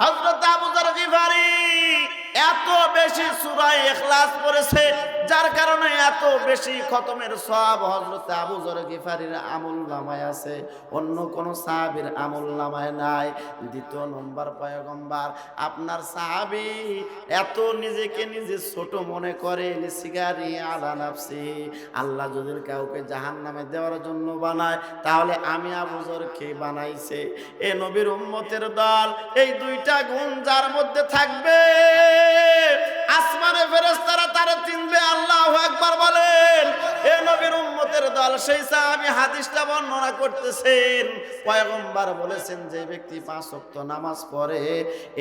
হযরত আবু যর গিফারি এত বেশি সূরা ইখলাস পড়েছে, যার কারণে এত বেশি খতমের সব হযরত আবু যর গিফারির আমল নামায় আছে। অন্য কোন সাহাবীর আমল নামায় নাই। দ্বিতীয় নম্বর পয়গম্বর, আপনার সাহাবী এত নিজেকে নিজে ছোট মনে করে সিগারি আলা নাফসি। আল্লাহ যদি কাউকে জাহান নামে দেওয়ার জন্য বানায়, তাহলে আমি আবুজরকে বানাইছে? এ নবীর উম্মতের দল, এই দুইটা গুণ যার মধ্যে থাকবে। আসমানে ফেরেশতারা তারা চিনবে, আল্লাহ একবার বলেন, এ নবীর উম্মতের দল, সেই সাহাবী হাদিসটা বর্ণনা করতেছেন। পয়গম্বর বলেছেন যে ব্যক্তি পাঁচ ওয়াক্ত নামাজ পড়ে,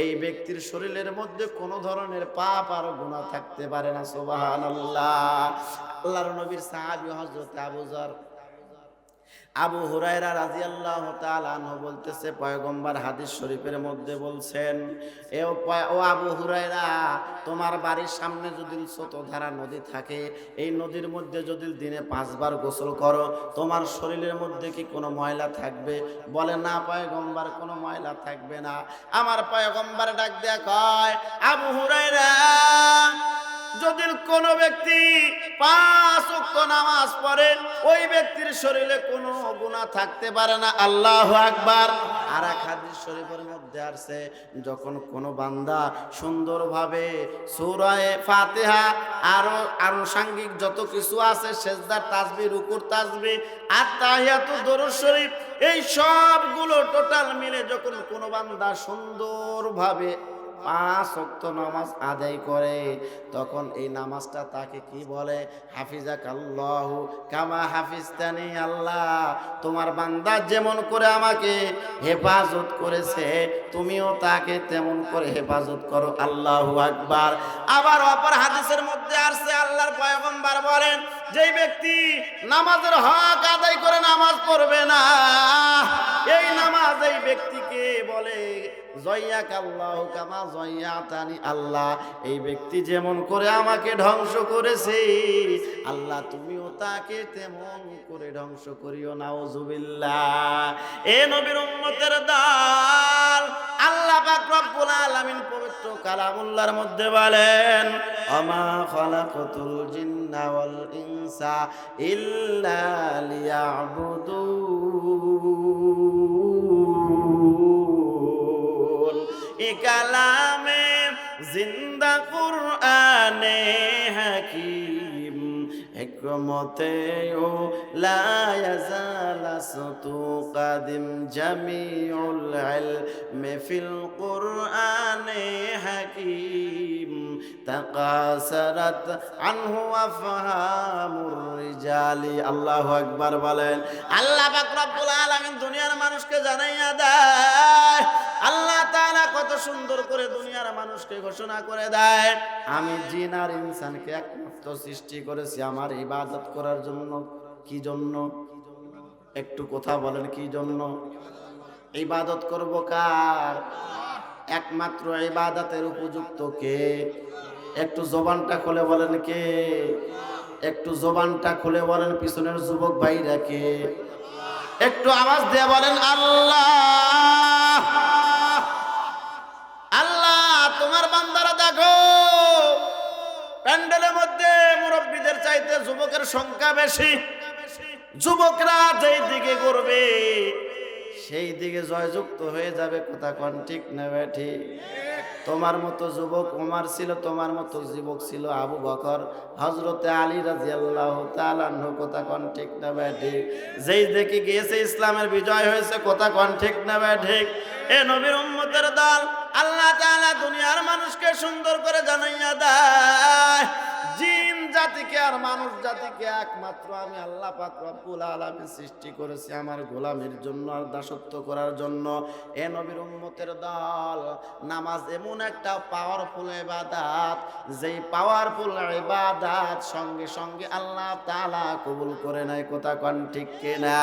এই ব্যক্তির শরীরের মধ্যে কোনো ধরনের পাপ আর গুনাহ থাকতে পারে না, সুবহানাল্লাহ। আল্লাহর নবীর সাহাবী হযরত আবু যর আবু হুরায়রা রাদিয়াল্লাহু তাআলা আনহু বলতেছে, পয়গম্বর হাদিস শরীফের মধ্যে বলছেন, এ ও আবু হুরায়রা, তোমার বাড়ির সামনে যদি স্রোতধারা নদী থাকে, এই নদীর মধ্যে যদি দিনে পাঁচবার গোসল করো, তোমার শরীরের মধ্যে কি কোনো ময়লা থাকবে? বলে, না পয়গম্বর, কোনো ময়লা থাকবে না। আমার পয়গম্বর ডাক দেয়া কয়, আবু হুরায়রা যদি কোনো ব্যক্তি পাঁচ উক্ত নামাজ পড়ে, ওই ব্যক্তির শরীরে কোনো গুণা থাকতে পারে না। আল্লাহ আকবার। আর এক হাদিস শরীফের মধ্যে আসছে, যখন কোনো বান্দা সুন্দরভাবে সূরায়ে ফাতিহা আরও আনুষাঙ্গিক যত কিছু আছে, সেজদার তাসবি, রুকুর তাসবি আর তাহিয়াতু দরুদ শরীফ, এই সবগুলো টোটাল মিলে যখন কোনো বান্দা সুন্দরভাবে পাঁচ অক্ত নামাজ আদায় করে, তখন এই নামাজটা তাকে কি বলে? হাফিজাক আল্লাহ কামা হাফিজতানি আল্লাহ, তোমার বান্দা যেমন করে আমাকে হেফাজত করেছে, তুমিও তাকে তেমন করে হেফাজত করো। আল্লাহ আকবার। আবার অপর হাদিসের মধ্যে আসছে, আল্লাহর পয়গম্বর বলেন, যেই ব্যক্তি নামাজের হক আদায় করে নামাজ পড়বে না, এই নামাজ এই ব্যক্তিকে বলে জয়াক আল্লাহ কামা জয়াতানি আল্লাহ। এই ব্যক্তি যেমন করে আমাকে ধ্বংস করেছে, আল্লাহ তুমিও তাকে তেমন করে ধ্বংস করিও না ওজুবিল্লাহ এ নবীর উম্মতের দল, আল্লাহ পাক রব্বুল আলামিন পবিত্র কালামুল্লাহর মধ্যে বলেন আমা খালাকাতুল জিন্না ওয়াল ইনসা ইল্লা লিয়াবুদুন এ কালামে জিন্দা কুরআনে হাকিম হিকমতে ও লায়াজালাসতু কাদিম জামিউল ইলমি ফিল কুরআনে হাকিম। তাকাসারাত আনহু আফহামুর রিজালি। আল্লাহু আকবার বলেন, আল্লাহ পাক রব্বুল আলামিন দুনিয়ার মানুষকে জানাইয়া দেয়, আল্লাহ তাআলা কত সুন্দর করে দুনিয়ার মানুষকে ঘোষণা করে দেয়। আমি জিন আর ইনসানকে একমাত্র সৃষ্টি করেছি আমার ইবাদত করার জন্য। কি জন্য? একটু কথা বলেন, কি জন্য? ইবাদত করব কার? একমাত্র ইবাদতের উপযুক্ত কে? একটু জবানটা খুলে বলেন কে? একটু জবানটা খুলে বলেন, পিছনের যুবক ভাইরা কে? একটু আওয়াজ দিয়ে বলেন, আল্লাহ! আল্লাহ, তোমার বান্দারা দেখো, প্যান্ডেলের মধ্যে মুরব্বীদের চাইতে যুবকের সংখ্যা বেশি। যুবকরা যেই দিকে করবে সেই দিকে জয়যুক্ত হয়ে যাবে, কোথা কোন ঠিক নেবে ঠিক? তোমার মতো যুবক উমার ছিল, তোমার মতো যুবক ছিল আবু বকর। হজরতে আলী রাজি আল্লাহ তালাহ কোথা কন ঠিক ব্যা ঠিক? যেই দেখে গিয়েছে ইসলামের বিজয় হয়েছে, কোথা কন ঠিক নেবে ঠিক? এ নবীর উম্মতের দল, আল্লাহ তালা দুনিয়ার মানুষকে সুন্দর করে জানাইয়া দেয়। জিন জাতিকে আর মানুষ জাতিকে একমাত্র আমি আল্লাহ পাক রব্বুল আলামিন সৃষ্টি করেছি আমার গোলামের জন্য আর দাসত্ব করার জন্য। এ নবীর উম্মতের দল, নামাজ এমন একটা পাওয়ারফুল ইবাদত, যেই পাওয়ারফুল ইবাদত সঙ্গে সঙ্গে আল্লাহ তাআলা কবুল করে নেয়। কথা কোন ঠিক কিনা?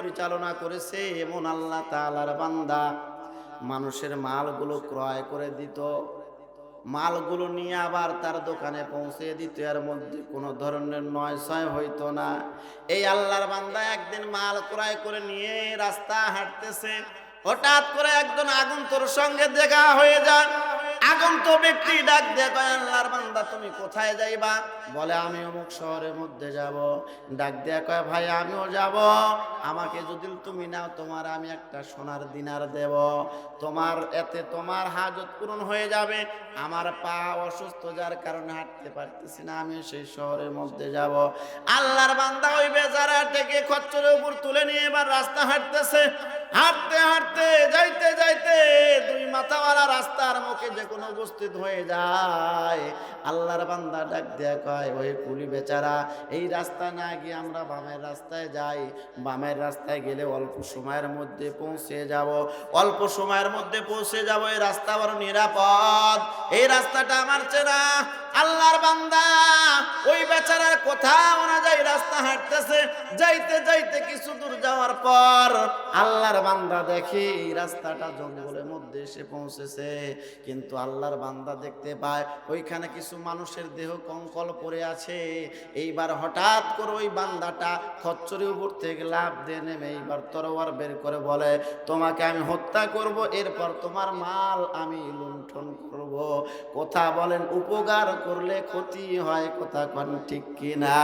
পরিচালনা করেছে এমন আল্লাহ তালার বান্দা। মানুষের মালগুলো ক্রয় করে দিত। মালগুলো নিয়ে আবার তার দোকানে পৌঁছে দিত। এর মধ্যে কোনো ধরনের নয় ছয় হইতো না। এই আল্লাহর বান্দা একদিন মাল ক্রয় করে নিয়ে রাস্তা হাঁটতেছে। হঠাৎ করে একজন আগন্তর সঙ্গে দেখা হয়ে যায়। আগন্ত ব্যক্তি ডাক কয় আল্লাহর বান্দা, তুমি কোথায় যাইবা? বলে, আমি অমুক শহরের মধ্যে যাব। ডাক দিয়ে কয়, ভাই, আমিও যাব। আমাকে যদি তুমি নাও, তোমার আমি একটা সোনার দিনার দেব। তোমার, এতে তোমার হাজত পূরণ হয়ে যাবে। আমার পা অসুস্থ, যার কারণে হাঁটতে পারতেছি না আমি সেই শহরের মধ্যে যাব। আল্লাহর বান্দা ওই বেচারা থেকে খচ্চরের উপর তুলে নিয়ে এবার রাস্তা হাঁটতেছে। হাঁটতে হাঁটতে, যাইতে যাইতে দুই মাথাওয়ালা রাস্তার মুখে যে কোনো উপস্থিত হয়ে যায়। আল্লাহর বান্দা ডাক দেয়া কয় ওই কুলি বেচারা। এই রাস্তা না গিয়ে আমরা বামের রাস্তায় যাই। বামের রাস্তায় গেলে অল্প সময়ের মধ্যে পৌঁছে যাব। অল্প সময়ের মধ্যে পৌঁছে যাব, এই রাস্তা বড় নিরাপদ। এই রাস্তাটা আমার চেনা, আল্লাহর বান্দা। ওই বেচারার কথা অনুযায়ী রাস্তা হাঁটতেছে। যাইতে যাইতে কিছু দূর যাওয়ার পর আল্লাহর বান্দা দেখি এই রাস্তাটা জঙ্গলের মধ্যে এসে পৌঁছেছে, কিন্তু আল্লাহর বান্দা দেখতে পায় ওইখানে কিছু মানুষের দেহ কঙ্কল পড়ে আছে। এইবার হঠাৎ করে ওই বান্দাটা খচ্চরে উপর থেকে লাভ দিয়ে নেমে এইবার তরোয়ার বের করে বলে, তোমাকে আমি হত্যা করব, এরপর তোমার মাল আমি লুণ্ঠন করব। কথা বলেন, উপকার করলে ক্ষতি হয় কথা কন ঠিক কিনা?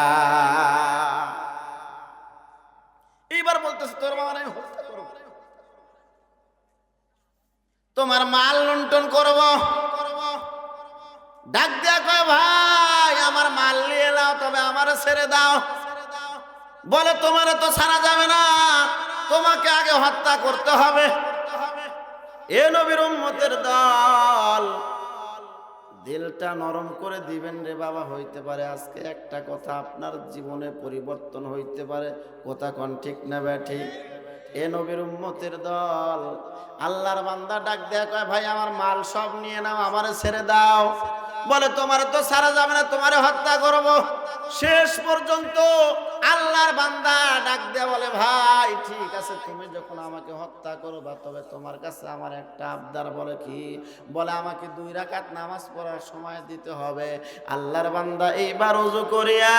এইবার বলতেছে, তোর বাবা আমি হত্যা করব তোমার মাল লুণ্ঠন করব। ডাক কয়, ভাই, আমার মাল নিয়ে নাও, তবে আমার ছেড়ে দাও। বলে, তোমার তো ছাড়া যাবে না, তোমাকে আগে হত্যা করতে হবে। এ নবীর উম্মতের দল, দিলটা নরম করে দিবেন রে বাবা, হইতে পারে আজকে একটা কথা আপনার জীবনে পরিবর্তন হইতে পারে। কথা কন ঠিক না ব্যা ঠিক? এ নবীর উম্মতের দল। আল্লাহর বান্দা ডাক দেয়া কয়, ভাই, আমার মাল সব নিয়ে নাও, আমারে ছেড়ে দাও। বলে, তোমার তো সারা যাবে না, তোমারে হত্যা করব। শেষ পর্যন্ত আল্লাহর বান্দা ডাক দেয়া বলে, ভাই ঠিক আছে, তুমি যখন আমাকে হত্যা করবা, তবে তোমার কাছে আমার একটা আবদার বলে কি? বলে আমাকে দুই রাকাত নামাজ পড়ার সময় দিতে হবে। আল্লাহর বান্দা এইবার উজু করিয়া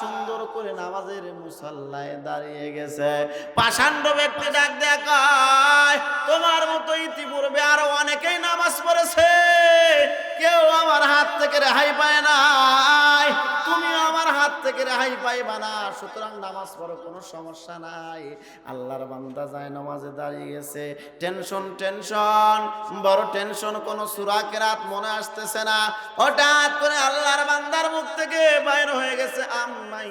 সুন্দর করে নামাজের মুসাল্লায় দাঁড়িয়ে গেছে। পাষাণ্ড ব্যক্তি ডাক দেয়া কয়, তোমার মতো ইতিপূর্বে আরও অনেকেই নামাজ পড়েছে। কেউ আমার হাত থেকে রেহাই পায় নাই। তুমি আমার থেকে রেহাই পাইবা না, সুতরাং নামাজ পড়ো কোনো সমস্যা নাই। আল্লাহর বান্দা যায় নামাজে দাঁড়িয়েছে। টেনশন টেনশন, বড় টেনশন, কোন সুরাকে রাত মনে আসতেছে না। হঠাৎ করে আল্লাহর বান্দার মুখ থেকে বাইর হয়ে গেছে আম্মাই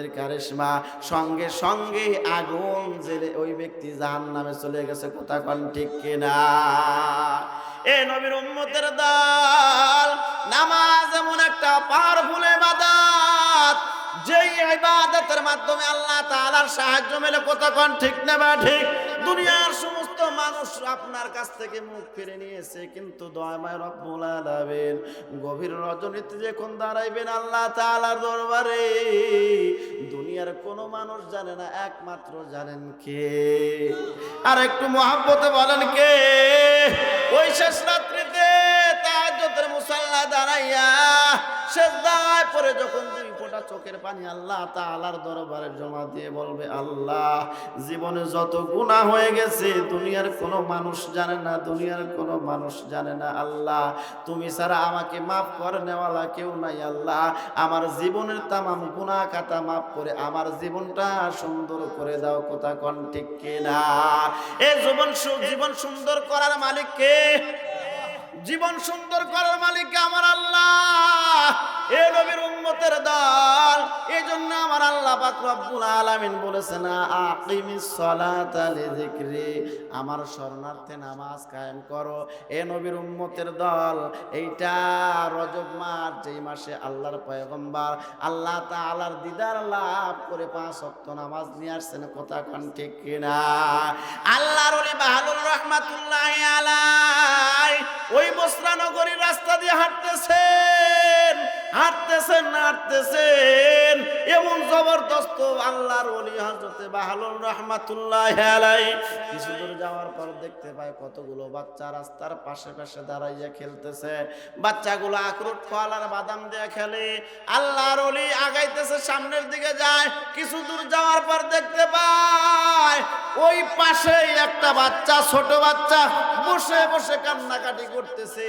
কুদরতের কারিশমা। সঙ্গে সঙ্গে আগুন জেলে ওই ব্যক্তি জাহান নামে চলে গেছে। কোথা কন ঠিক কিনা? এ নবীর উম্মতের দল, নামাজ এমন একটা পাওয়ারফুল ইবাদত, যেই ইবাদতের মাধ্যমে আল্লাহ তাআলার সাহায্য মেলে। কোথা কন ঠিক না বা ঠিক? দুনিয়ার সমস্ত মানুষ আপনার কাছ থেকে মুখ ফিরে নিয়েছে, কিন্তু গভীর রজনীতে যখন দাঁড়াইবেন আল্লাহ তাআলার দরবারে, দুনিয়ার কোনো মানুষ জানে না, একমাত্র জানেন কে? আর একটু মহাব্বতে বলেন কে? ওই শেষ রাত্রিতে তাহাজ্জুদের মুসাল্লা দাঁড়াইয়া সেজদায় পরে যখন দুই চোখের পানি আল্লাহ তাআলার দরবারে জমা দিয়ে বলবে, আল্লাহ, জীবনে যত গুনাহ হয়ে গেছে, দুনিয়ার কোনো মানুষ জানে না, দুনিয়ার কোনো মানুষ জানে না। আল্লাহ, তুমি ছাড়া আমাকে মাফ করে নেওয়ালা কেউ নাই। আল্লাহ, আমার জীবনের তামাম গুনাহ খাতা মাফ করে আমার জীবনটা সুন্দর করে দাও। কথা কন ঠিক কিনা? এ জীবন জীবন সুন্দর করার মালিক কে? জীবন সুন্দর করার মালিককে আমার আল্লাহ? এ নবীর দল। এই জন্য আমার আল্লাহ আলামিন বলেছেন আমার নামাজ কায়েম করো। এ নবীর উম্মতের দল, এইটা রজব মাস, যেই মাসে আল্লাহর পয়গম্বর আল্লাহ তাআলার দিদার লাভ করে পাঁচ ওয়াক্ত নামাজ নিয়ে আসছেন, কথা কোন ঠিক কিনা? আল্লাহর ওলি রহমাতুল্লাহি আলাই ওই বসরা নগরীর রাস্তা দিয়ে হাঁটতেছেন। হাঁটতেছেন হাঁটতেছেন। এমন জবরদস্ত আল্লাহর ওলি হযরতে বাহালুর রহমাতুল্লাহি কিছু দূর যাওয়ার পর দেখতে পায় কতগুলো বাচ্চা রাস্তার পাশে পাশে দাঁড়াইয়া খেলতেছে। বাচ্চাগুলো আখরুট ফল আর বাদাম দিয়ে খেলে। আল্লাহর ওলি আগাইতেছে, সামনের দিকে যায়। কিছু দূর যাওয়ার পর দেখতে পায় ওই পাশে একটা বাচ্চা, ছোট বাচ্চা বসে বসে কান্নাকাটি করতেছে।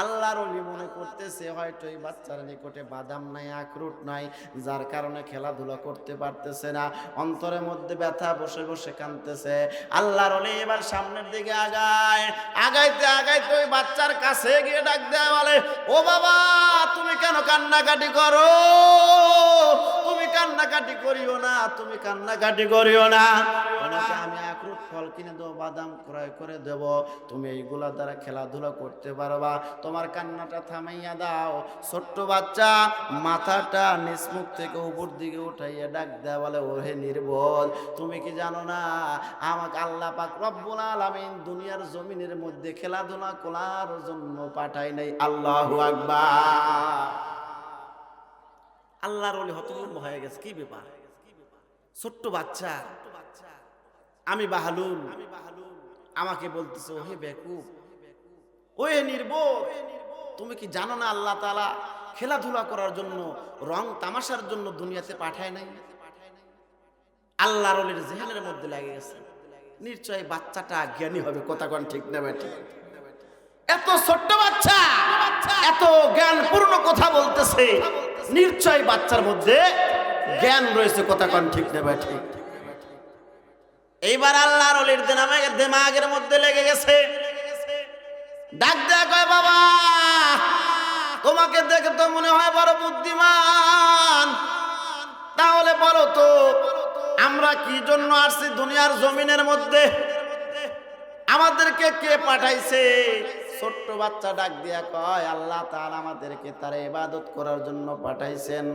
আল্লাহর ওলি মনে করতেছে, হয়তো এই বাচ্চার নিকটে বাদাম নাই, আখরুট নাই, যার কারণে খেলাধুলা করতে পারতেছে না। অন্তরের মধ্যে ব্যথা বসে বসে কাঁদতেছে। আল্লাহর অলি এবার সামনের দিকে আগায়। আগাইতে আগাইতে ওই বাচ্চার কাছে গিয়ে ডাক দেয় বলে, ও বাবা, তুমি কেন কান্নাকাটি করো? কান্নাকাটি করিও না, তুমি কান্নাকাটি করিও না। তোমাকে আমি আখরুট ফল কিনে দেবো, বাদাম ক্রয় করে দেব। তুমি এইগুলা দ্বারা খেলাধুলা করতে পারবা। তোমার কান্নাটা থামাইয়া দাও। ছোট্ট বাচ্চা, মাথাটা নিসমুখ থেকে উপর দিকে উঠাইয়া ডাক দেয় বলে, ওহে নির্বল তুমি কি জানো না? আমাকে আল্লাহ পাক রব্বুল আলামিন দুনিয়ার জমিনের মধ্যে খেলাধুলা করার জন্য পাঠাই নাই। আল্লাহু আকবার। আল্লাহর ওলি হতভম্ব হয়ে গেছে, কি ব্যাপার? ছোট্ট বাচ্চা। আমি বাহালুল আমাকে বলতেছে, ওহে বেকুব, ওহে নির্বোধ, তুমি কি জানো না আল্লাহ তালা খেলাধুলা করার জন্য, রং তামাশার জন্য দুনিয়াতে পাঠায় নাই? আল্লাহর ওলির জেহানের মধ্যে লাগে গেছে। নিশ্চয় বাচ্চাটা জ্ঞানী হবে, কথা কোন ঠিক না ঠিক। এত ছোট্ট বাচ্চা, এত জ্ঞানপূর্ণ কথা বলতেছে। নিশ্চয় বাচ্চার মধ্যে জ্ঞান রয়েছে, কথা কোন ঠিক না ঠিক। এইবার আল্লাহর অলির দেমাগের মধ্যে লেগে গেছে। ডাক দেয়া কয়, বাবা, তোমাকে দেখে তো মনে হয় বড় বুদ্ধিমান। তাহলে বলো তো, আমরা কি জন্য আসছি দুনিয়ার জমিনের মধ্যে? আমাদেরকে কে পাঠাইছে? ছোট্ট বাচ্চা ডাক দিয়া কয়, আল্লাহ তাআলা আমাদেরকে তার ইবাদত করার জন্য পাঠাইছেন।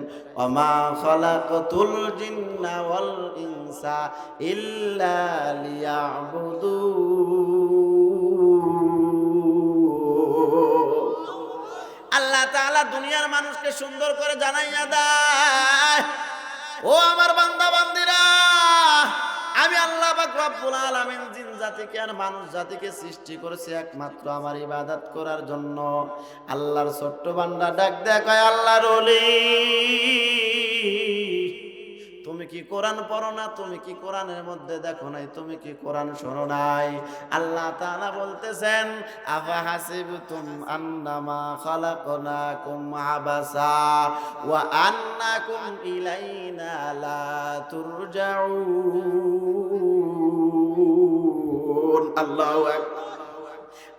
ওমা খালাকাতুল জিন্না ওয়াল ইনসা ইল্লা লিয়াবুদুন আল্লাহ তাআলা দুনিয়ার মানুষকে সুন্দর করে জানাইয়া দেয়। ও আমার বান্দা বান্দিরা আমি আল্লাহ রব্বুল আলামিন জিন জাতিকে আর মানুষ জাতিকে সৃষ্টি করেছি একমাত্র আমার ইবাদত করার জন্য। আল্লাহর ছোট্ট বান্দা ডাক দেয় কয় আল্লাহর ওলি। তুমি কি কোরআন পড়ো না? তুমি কি কোরআনের মধ্যে দেখো নাই? তুমি কি কোরআন শোনো নাই? আল্লাহ তাআলা বলতেছেন আফা হাসিবতুম আন্নামা খালাকনাকুম আবাসা ওয়া আন্নাকুম ইলাইনা লা তুরজাউন। আল্লাহু আকবার।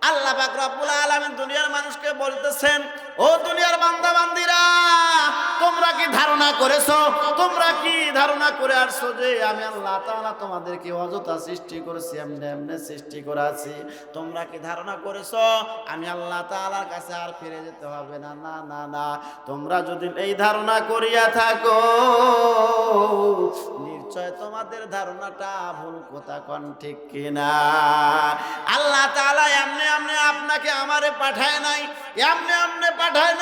আল্লাহ পাক রব্বুল আলামিন দুনিয়ার মানুষকে বলতেছেন, ও দুনিয়ার বান্দা বান্দিরা তোমরা কি ধারণা করেছ? তোমরা কি ধারণা করে আসছো যে আমি আল্লাহ তাআলা তোমাদেরকে অযথা সৃষ্টি করেছি, এমনি এমনি সৃষ্টি করে আছি তোমরা কি ধারণা করেছ? আমি আল্লাহ তাআলার কাছে আর ফিরে যেতে হবে না না না না। তোমরা যদি এই ধারণা করিয়া থাকো, নিশ্চয় তোমাদের ধারণাটা ভুল কথা কন ঠিক কিনা? আল্লাহ তাআলা এমনি এমনি আপনাকে আমারে পাঠায় নাই, এমনি এমনি পাঠায়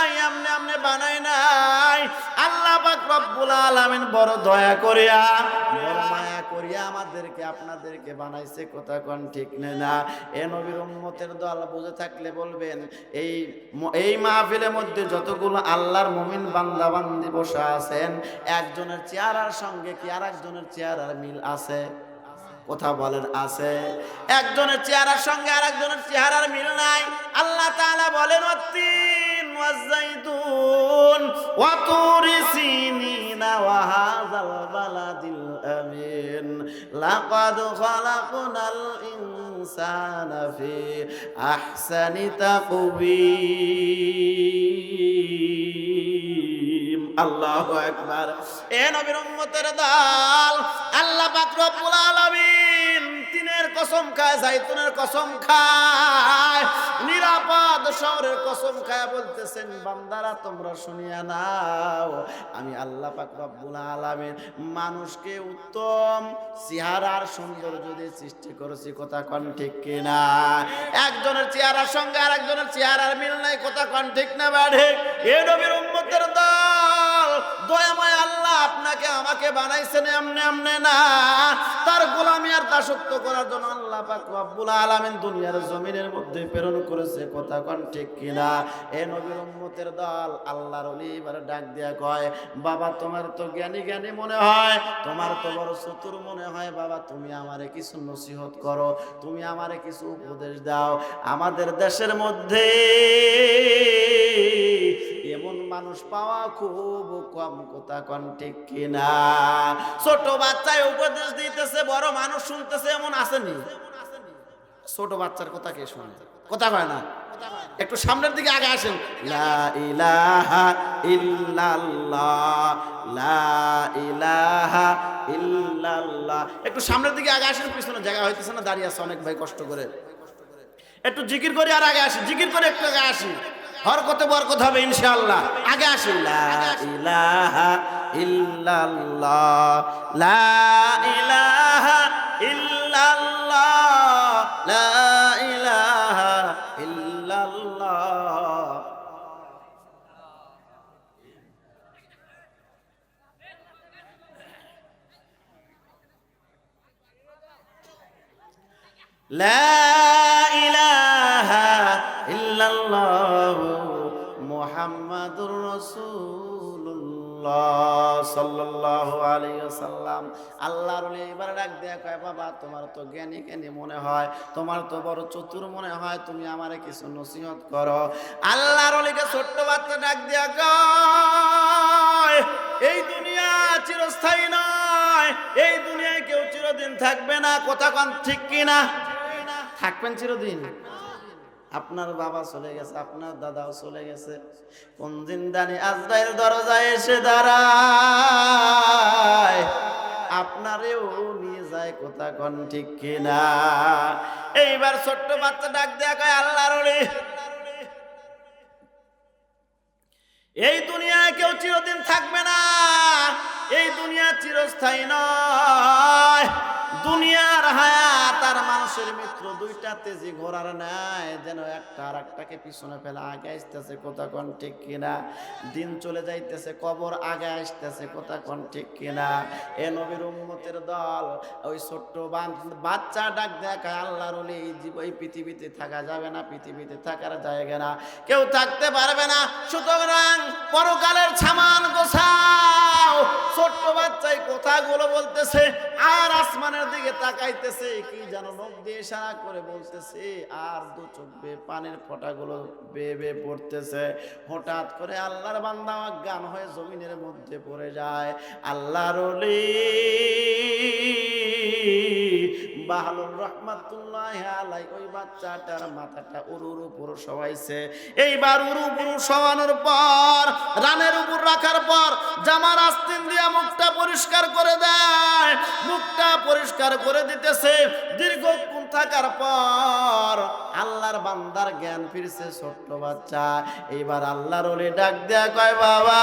নাই এমনি এমনি বানায় নাই। আল্লাহ পাক রব্বুল আলামিন বড় দয়া করিয়া, বড় মায়া করিয়া আমাদেরকে, আপনাদেরকে বানাইছে, কথা কোন ঠিক নেই না। এ নবীর উম্মতের দল বুঝে থাকলে বলবেন, এই এই মাহফিলের মধ্যে যতগুলো আল্লাহর মুমিন বান্দা বান্দি বসে আছেন, একজনের চেহারার সঙ্গে কি আর একজনের চেহারার মিল আছে? কথা বলেন, আছে। একজনের চেহারার সঙ্গে আর একজনের চেহারার মিল নাই। আল্লাহ তাআলা বলেন ওয়াত্তিন ওয়াজাইতুন ওয়া তুরি সিনিনা ওয়া হাযাল বালাদিল আমিন। লাকাদ খালাকনাল ইনসানা ফি আহসানি তাকবীর। আল্লাহ একবার এ নবীর উম্মতের দল, আল্লাহ কসম খায়, জাইতুনের কসম খায়, নিরাপদ শহরের কসম খায় বলতেছেন, বান্দারা, তোমরা শুনিয়া নাও, আমি আল্লাহ পাক রব্বুল আলামিন মানুষকে উত্তম চেহারার সৌন্দর্য দিয়ে সৃষ্টি করেছি, কথা কন ঠিক কিনা? একজনের চেহারার সঙ্গে আর একজনের চেহারার মিল নাই, কথা কন ঠিক না বাড়ে এ নবীর উম্মতের দল। দয়াময় আল্লাহ আপনাকে আমাকে বানাইছেন এমনে এমনে না। তার গোলামি আর দাসত্ব করার জন্য আল্লাহ পাক রব্বুল আলামিন দুনিয়ার জমিনের মধ্যে প্রেরণ করেছে। কথা কন ঠিক কিনা? এ নবীর উম্মতের দল আল্লাহর ওলি এবার ডাক দিয়া কয়, বাবা, তোমার তো জ্ঞানী জ্ঞানী মনে হয়, তোমার তো বড় চতুর মনে হয়। বাবা, তুমি আমারে কিছু নসিহত করো, তুমি আমারে কিছু উপদেশ দাও। আমাদের দেশের মধ্যে মানুষ পাওয়া খুব কম, কথা কন ঠিক কিনা? ছোট বাচ্চায় উপদেশ দিতেছে, বড় মানুষ শুনতেছে, এমন আসেনি? ছোট বাচ্চার কথা কে শুনে? কথা কয় না? একটু সামনের দিকে আগে আসেন। লা ইলাহা ইল্লাল্লাহ, লা ইলাহা ইল্লাল্লাহ। একটু সামনের দিকে আগে আসেন, পিছনে জায়গা হইতেছে না, দাঁড়িয়ে আছে, অনেক ভাই কষ্ট করে। একটু জিকির করে আর আগে আসি, জিকির করে একটু আগে আসি। হরকতে বরকত হবে ইনশাআল্লাহ। আগে আসুন ইলাহা লা ইলাহা ইল্লাল্লাহ মুহাম্মাদুর রাসূলুল্লাহ সাল্লাল্লাহু আলাইহি ওয়াসাল্লাম। আল্লাহর ওলি এবার ডাক দেয়া কয়, বাবা, তোমার তো জ্ঞানী জ্ঞানী মনে হয়, তোমার তো বড় চতুর মনে হয়, তুমি আমারে কিছু নসিহত করো। আল্লাহর ওলিকে ছোট্ট বাচ্চা ডাক দেয়া কয়, এই দুনিয়া চিরস্থায়ী নয়, এই দুনিয়ায় কেউ চিরদিন থাকবে না। কথা কন, ঠিক কিনা? থাকবেন চিরদিন। আপনার বাবা চলে গেছে, আপনার দাদাও চলে গেছে। কোন দিন দানি আজরাইল দরজায় এসে দাঁড়ায়। আপনারেও নিয়ে যায় কথা কন ঠিক কিনা। এইবার ছোট্ট বাচ্চা ডাক দেয়া কয়, আল্লাহর এই দুনিয়ায় কেউ চিরদিন থাকবে না। এই দুনিয়া চিরস্থায়ী নয়। মানুষের মিত্র দুইটা তেজি ঘোরার নাই, যেন একটা আর একটাকে পিছনে ফেলে আগে আসতেছে কোথা কোন ঠিক কিনা? দিন চলে যাইতেছে, কবর আগে আসতেছে কোথা কোন ঠিক কিনা? এ নবীর উম্মতের দল, ওই ছোট্ট বাচ্চা ডাক দেখায়, আল্লাহর এই পৃথিবীতে থাকা যাবে না, পৃথিবীতে থাকার জায়গা না। কেউ থাকতে পারবে না, সুতরাং পরকালের সামান গোছাও। ছোট্ট বাচ্চাই কথাগুলো বলতেছে, আর আসমানের দিকে তাকাইতেছে, কি যেন নখ দিয়ে করে বলতেছে, আর দু চোখ পড়তেছে। হঠাৎ করে আল্লাহর বান্দা গান হয়ে জমিনের মধ্যে পড়ে যায়। আল্লাহর বাহালুর রহমাতুল্লাহ আলাই ওই বাচ্চাটার মাথাটা উরুর উপর সবাইছে এইবার উরু উরু সবানোর পর, রানের উপর রাখার পর, জামার আস্তিন দিয়া মুখটা পরিষ্কার করে পরিষ্কার করে দিতেছে। দীর্ঘক্ষণ থাকার পর আল্লাহর বান্দার জ্ঞান ফিরছে ছোট্ট বাচ্চা। এইবার আল্লাহর ওলি ডাক দেয়া কয়, বাবা,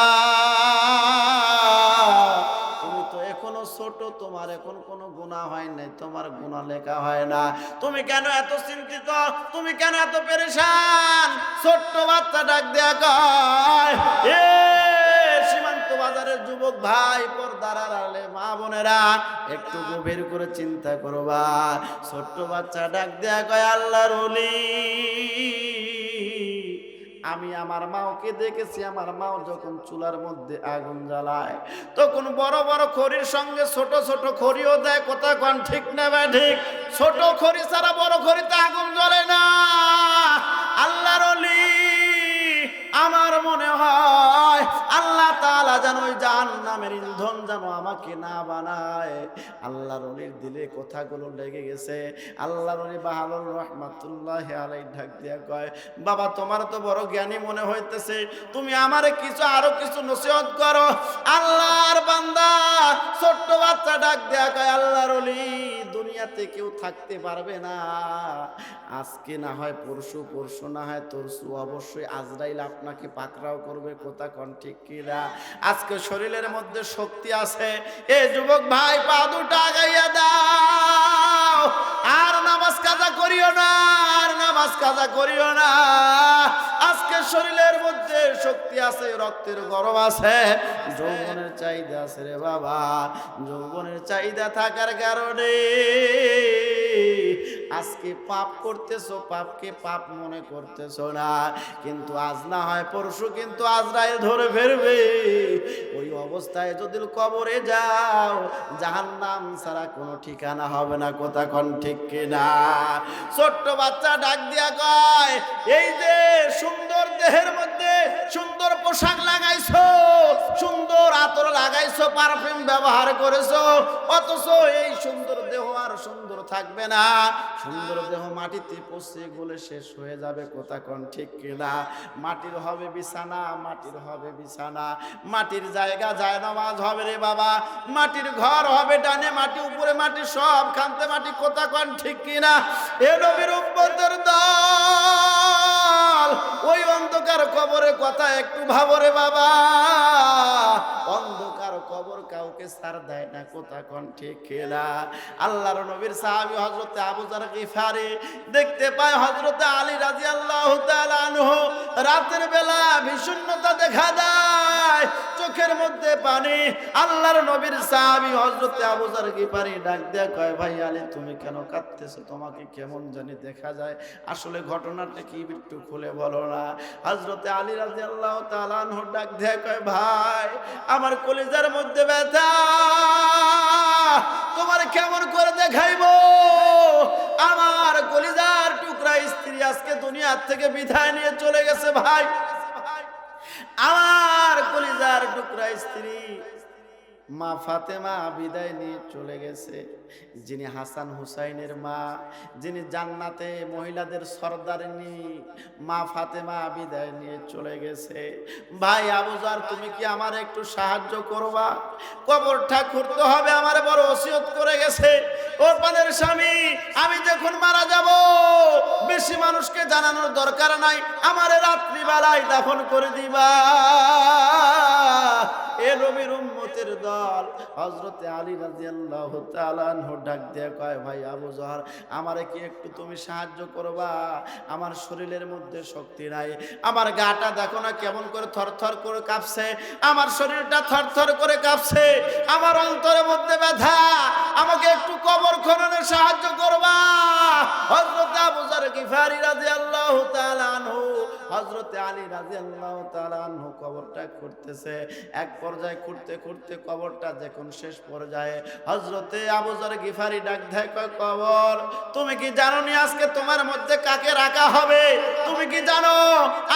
তুমি তো এখনও ছোট, তোমার এখন কোনো গুণা হয় নাই, তোমার গুণা লেখা হয় না। তুমি কেন এত চিন্তিত? তুমি কেন এত পেরেশান? ছোট্ট বাচ্চা ডাক দেয়া কয় বাজারের যুবক ভাই পর্দার আড়ালে মা বোনেরা, একটু গভীর করে চিন্তা করবা ছোট্ট বাচ্চা ডাক দেয়া কয়, আল্লাহর ওলি, আমি আমার মাওকে দেখেছি, আমার মাও যখন চুলার মধ্যে আগুন জ্বালায়, তখন বড় বড় খড়ির সঙ্গে ছোট ছোট খড়িও দেয়। কথা কন ঠিক না বা ঠিক? ছোট খড়ি ছাড়া বড় খড়িতে আগুন জ্বলে না। আল্লাহর অলি আমার মনে হয় যেন ওই জাহান্নামের ইন্ধন যেন আমাকে না বানায়? আল্লাহর অলির দিলে কথাগুলো লেগে গেছে। আল্লাহর অলি বাহালুর রহমাতুল্লাহ আলাই ঢাক দিয়া কয়, বাবা, তোমার তো বড় জ্ঞানী মনে হইতেছে। তুমি আমারে কিছু, আরও কিছু নসিহত করো। আল্লাহর বান্দা ছোট্ট বাচ্চা ডাক দেয়া কয়, আল্লাহর অলি, দুনিয়াতে কেউ থাকতে পারবে না। আজকে না হয় পরশু পরশু না হয় তরশু। অবশ্যই আজরাইল আপনাকে পাকড়াও করবে। কোথা কোন ঠিক কিনা? আজকে শরীরের মধ্যে শক্তি আছে। এ যুবক ভাই, পা দুটা আগাইয়া দাও। আর নামাজ কাজা করিও না, আর নামাজ কাজা করিও না। আজকে শরীরের মধ্যে শক্তি আছে, রক্তের গরম আছে, যৌবনের চাহিদা আছে রে বাবা। যৌবনের চাহিদা থাকার কারণে আজকে পাপ করতেছো, পাপকে পাপ মনে করতেছো না। কিন্তু আজ না হয় পরশু কিন্তু আজরাইল ধরে ফেরবে। ওই অবস্থায় যদি কবরে যাও জাহান নাম ছাড়া কোনো ঠিকানা হবে না কোথা কোন ঠিক কিনা। ছোট্ট বাচ্চা ডাক দিয়া কয়, এই যে সুন্দর দেহের মধ্যে সুন্দর পোশাক লাগাইছো, সুন্দর আতর লাগাইছো, পারফিউম ব্যবহার করেছ, অথচ এই সুন্দর দেহ আর সুন্দর থাকবে না। সুন্দর দেহ মাটিতে পচে গলে শেষ হয়ে যাবে, কোথা কোন ঠিক কিনা? মাটির হবে বিছানা, মাটির হবে বিছানা। মাটির জায়গা যায় নামাজ হবে রে বাবা। মাটির ঘর হবে ডানে মাটি, উপরে মাটি, সব খানতে মাটি, কোথা কোন ঠিক কিনা? এ নবীর উম্মতের দল। ওই অন্ধকার কবরের কথা একটু ভাবরে বাবা। অন্ধকার কবর কাউকে সার দেয় না, কোথা কোন ঠিক খেলা আল্লাহর নবীর সাহাবি হজরতে আবু জার গিফারি দেখতে পায় হজরতে আলী রাজি আল্লাহ রাতের বেলা বিষণ্নতা দেখা দেয়। চোখের মধ্যে পানি। আল্লাহর নবীর সাহাবী হযরতে আবু জার গিফারি ডাক দেয়া কয়, ভাই আলী, তুমি কেন কাঁদতেছো? তোমাকে কেমন জানি দেখা যায়। আসলে ঘটনাটা কি একটু খুলে বলো না। হযরতে আলী রাদিয়াল্লাহু তাআলা আনহু ডাক দেয়া কয়, ভাই, আমার কলিজার মধ্যে ব্যথা। তোমার কেমন করে দেখাইবো? আমার কলিজার টুকরা স্ত্রী আজকে দুনিয়ার থেকে বিদায় নিয়ে চলে গেছে, ভাই। আমার কলিজার টুকরা স্ত্রী মা ফাতেমা বিদায় নিয়ে চলে গেছে। যিনি হাসান হুসাইনের মা, যিনি জান্নাতে মহিলাদের সর্দারিনী মা ফাতেমা বিদায় নিয়ে চলে গেছে। ভাই আবুজার তুমি কি আমার একটু সাহায্য করবা? কবরটা খুঁড়তে হবে আমার বড় ওসিয়ত করে গেছে। ওর পানের স্বামী, আমি যখন মারা যাব, বেশি মানুষকে জানানোর দরকার নাই। আমার রাত্রিবেলায় দাফন করে দিবা। এ নবীর উম্মতের দল। হযরতে আলী রাদিয়াল্লাহু তাআলা আনহু ডাক দিয়ে কয়, ভাই আবু জহর আমারে কি একটু তুমি সাহায্য করবা? আমার শরীরের মধ্যে শক্তি নাই। আমার গাটা দেখো না কেমন করে থরথর করে কাঁপছে। আমার শরীরটা থরথর করে কাঁপছে। আমার অন্তরের মধ্যে ব্যথা। আমাকে একটু কবর খননের সাহায্য করবা। হযরত আবু যর গিফারি রাদিয়াল্লাহু তাআলা আনহু, হযরত আলী রাদিয়াল্লাহু তাআলা আনহু কবরটা করতেছে এক পর্যায়ে খুঁড়তে খুঁড়তে কবরটা যখন শেষ পর্যায়ে হজরতে আবুজর গিফারি ডাক দেয় কবর, তুমি কি জানো নি আজকে তোমার মধ্যে কাকে রাখা হবে? তুমি কি জানো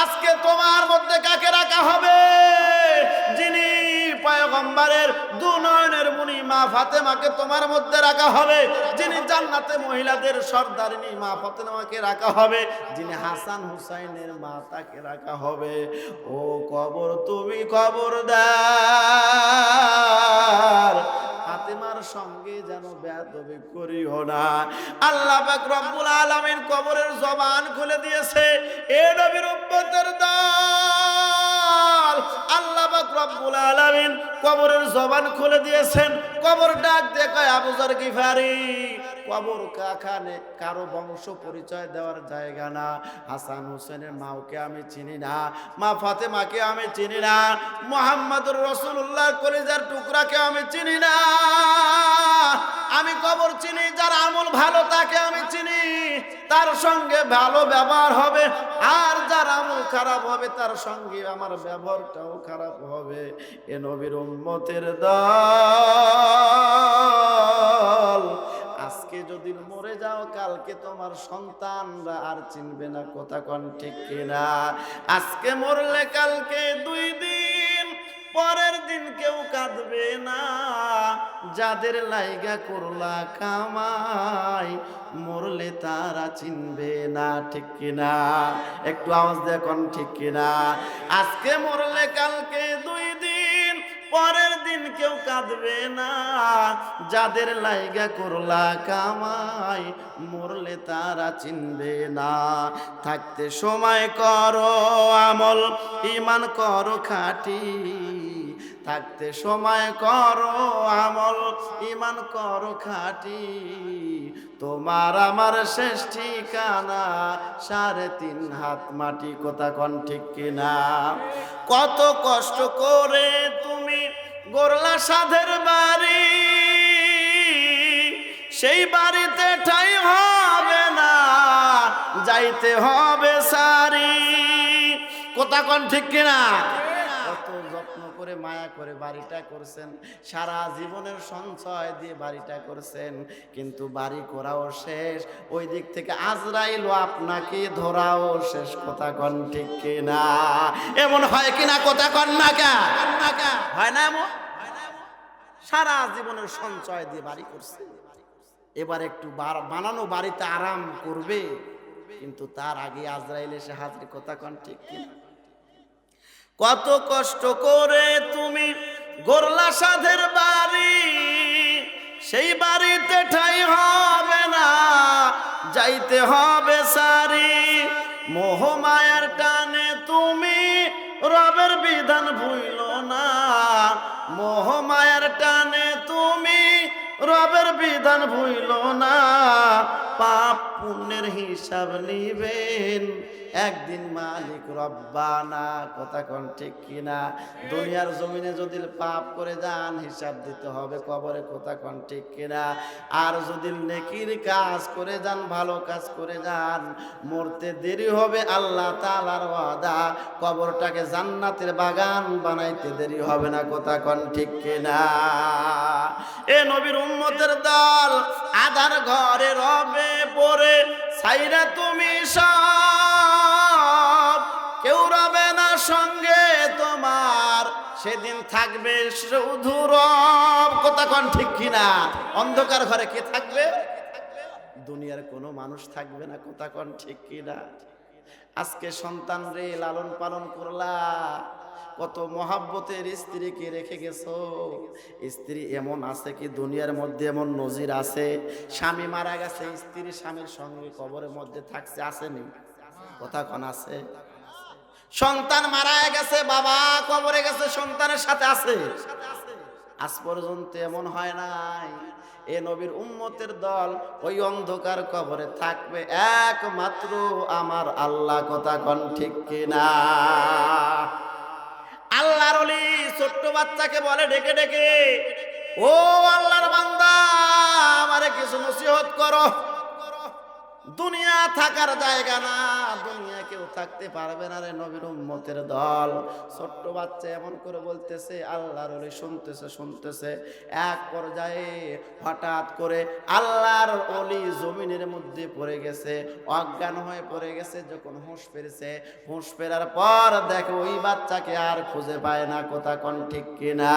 আজকে তোমার মধ্যে কাকে রাখা পয়গম্বরের দু নয়নের মুনি মা ফাতেমাকে তোমার মধ্যে রাখা হবে, যিনি জান্নাতে মহিলাদের সর্দারিনী মা ফাতেমাকে রাখা হবে, যিনি হাসান হুসাইনের মা তাকে রাখা হবে। ও কবর তুমি কবর দার ফাতেমার সঙ্গে যেন বেদবি করিও না। আল্লাহ পাক রব্বুল আলামিন কবরের জবান খুলে দিয়েছে, এ নবীর উম্মতের দল। আল্লাহ পাক রব্বুল আলামিন কবরের জবান খুলে দিয়েছেন। কবর ডাক দেখায় আবুজার গিফারি। কবর কাখানে কারও বংশ পরিচয় দেওয়ার জায়গা না। হাসান হোসেনের মাওকে আমি চিনি না, মা ফাতেমাকে আমি চিনি না, মোহাম্মদুর রসুল্লাহ কলিজার টুকরাকে আমি চিনি না। আমি কবর চিনি, যার আমল ভালো তাকে আমি চিনি, তার সঙ্গে ভালো ব্যবহার হবে, আর যার আমল খারাপ হবে, তার সঙ্গে আমার ব্যবহারটাও খারাপ হবে। এ নবীর উম্মতের দল আজকে যদি মরে যাও, কালকে তোমার সন্তানরা আর চিনবে না কথা কন ঠিক কিনা। আজকে মরলে কালকে দুই দিন, পরের দিন কেউ কাঁদবে না। যাদের লাইগা করলা কামাই, মরলে তারা চিনবে না ঠিক কিনা। একটু আওয়াজ দেখুন ঠিক কিনা। আজকে মরলে কালকে দুই দিন, পরের দিন কেউ কাঁদবে না। যাদের লাইগা করলা কামাই, মরলে তারা চিনবে না। থাকতে সময় করো আমল ইমান করো খাটি। থাকতে সময় করো আমল ইমান করো খাটি। তোমার আমার শেষ ঠিকানা, সাড়ে তিন হাত মাটি, কোথা কন ঠিক কিনা? কত কষ্ট করে তুমি গোরলা সাধের বাড়ি। সেই বাড়িতে ঠাই হবে না, যাইতে হবে সারি। কথা কন ঠিক কিনা? কত যত্ন করে মায়া করে বাড়িটা করছেন, সারা জীবনের সঞ্চয় দিয়ে বাড়িটা করছেন, কিন্তু বাড়ি করাও শেষ। ওই দিক থেকে আজরাইল আপনাকে ধরাও শেষ। কথা কন ঠিক কিনা? এমন হয় কিনা? কথা কন না কা হয় না এমন? সারা জীবনের সঞ্চয় দিয়ে বাড়ি করছে। এবার একটু বানানো বাড়িতে আরাম করবে, কিন্তু তার আগে আজরাইল এসে হাজির, কথা কন ঠিক কিনা? কত কষ্ট করে তুমি গোরলা সাধের বাড়ি, সেই বাড়িতে ঠাই হবে না, যাইতে হবে সারি মোহমায়ার রবের বিধান ভুইল না। মোহমায়ার টানে তুমি রবের বিধান ভুইল না। পাপ পুণ্যের হিসাব নিবেন। একদিন মালিক রব্বানা কথা কোন ঠিক কিনা? দুনিয়ার জমিনে যদি পাপ করে যান হিসাব দিতে হবে কবরে কথা কোন ঠিক কিনা? আর যদি নেকির কাজ করে যান ভালো কাজ করে যান মরতে দেরি হবে আল্লাহ তালার ওয়াদা। কবরটাকে জান্নাতের বাগান বানাইতে দেরি হবে না কথা কোন ঠিক কিনা? এ নবীর উম্মতের দল আধার ঘরে রবে পড়ে সাইরা তুমি সব কেউ রবে না সঙ্গে তোমার, সেদিন থাকবে শুধু রব। কথা কন ঠিক কিনা? অন্ধকার ঘরে কে থাকবে? দুনিয়ার কোনো মানুষ থাকবে না, কথা কন ঠিক কিনা? আজকে সন্তান রে, লালন পালন করলা। কত মহাব্বতের স্ত্রীকে রেখে গেছো। স্ত্রী এমন আছে কি, দুনিয়ার মধ্যে এমন নজির আছে? স্বামী মারা গেছে, স্ত্রী স্বামীর সঙ্গে কবরের মধ্যে থাকছে, আসেনি? কথা কন, আছে? সন্তান মারা গেছে, বাবা কবরে গেছে, সন্তানের সাথে আছে। আজ পর্যন্ত এমন হয় নাই। এ নবীর উম্মতের দল ওই অন্ধকার কবরে থাকবে একমাত্র আমার আল্লাহ কথা কন ঠিক কিনা? আল্লাহর অলি ছোট্ট বাচ্চাকে বলে ডেকে ডেকে, ও আল্লাহর বান্দা, আমারে কিছু নসিহত করো। দুনিয়া থাকার জায়গা না থাকতে পারবে না রে নবীর উম্মতের দল। ছোট্ট বাচ্চা এমন করে বলতেছে, আল্লাহর ওলি শুনতেছে শুনতেছে। এক পর্যায়ে হঠাৎ করে আল্লাহর অলি জমিনের মধ্যে পড়ে গেছে, অজ্ঞান হয়ে পড়ে গেছে, যখন হুঁশ ফেরেছে। হুঁশ ফেরার পর দেখো ওই বাচ্চাকে আর খুঁজে পায় না, কোথা কোন ঠিক কিনা?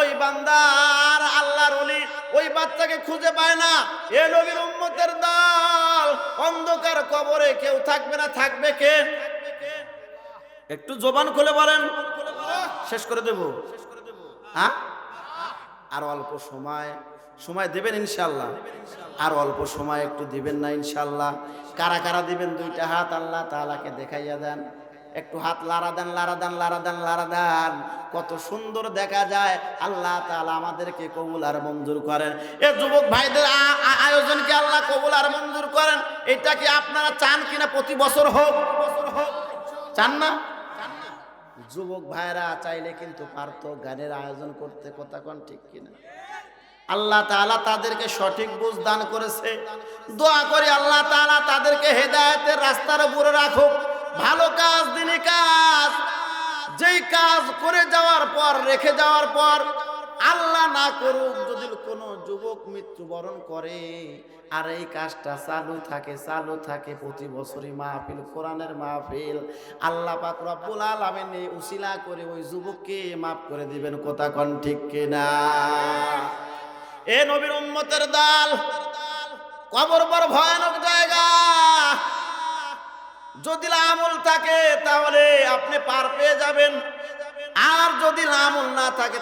ওই বান্দার আল্লাহর অলি ওই বাচ্চাকে খুঁজে পায় না, এ নবীর উম্মতের দল। অন্ধকার কবরে কেউ থাকবে না, থাকবে কে? একটু জবান খুলে বলেন। শেষ করে দেব। হ্যাঁ? আর অল্প সময় সময় দেবেন ইনশাল্লাহ আর অল্প সময় একটু দিবেন না ইনশাল্লাহ কারা কারা দিবেন? দুইটা হাত আল্লাহ তালাকে দেখাইয়া দেন। একটু হাত লারা দেন লারা দেন লারা দেন লারা দেন। কত সুন্দর দেখা যায়। আল্লাহ তাআলা আমাদেরকে কবুল আর মঞ্জুর করেন। এ যুবক ভাইদের কবুল আর মঞ্জুর করেন, এটা কি আপনারা চান কিনা প্রতি বছর হোক? চান না? যুবক ভাইরা চাইলে কিন্তু পারতো গানের আয়োজন করতে কথা কোন ঠিক কিনা? আল্লাহ তাআলা তাদেরকে সঠিক বুঝ দান করেছে। দোয়া করি আল্লাহ তাআলা তাদেরকে হেদায়েতের রাস্তার উপরে রাখুক। ভালো কাজ, দিনে কাজ। যেই কাজ করে যাওয়ার পর, রেখে যাওয়ার পর, আল্লাহ না করুক, যদি কোনো যুবক মৃত্যুবরণ করে আর এই কাজটা চালু থাকে চালু থাকে প্রতি বছরই মাহফিল, কোরআনের মাহফিল। আল্লাহ পাক রব্বুল আলামিন এই উসিলা করে ওই যুবককে মাফ করে দিবেন, কথা কন ঠিক কিনা? এ নবীর উম্মতের দাল কবর বড় ভয়ানক জায়গা। যদি আমল থাকে তাহলে আপনি পার পেয়ে যাবেন, আর যদি আমল না থাকে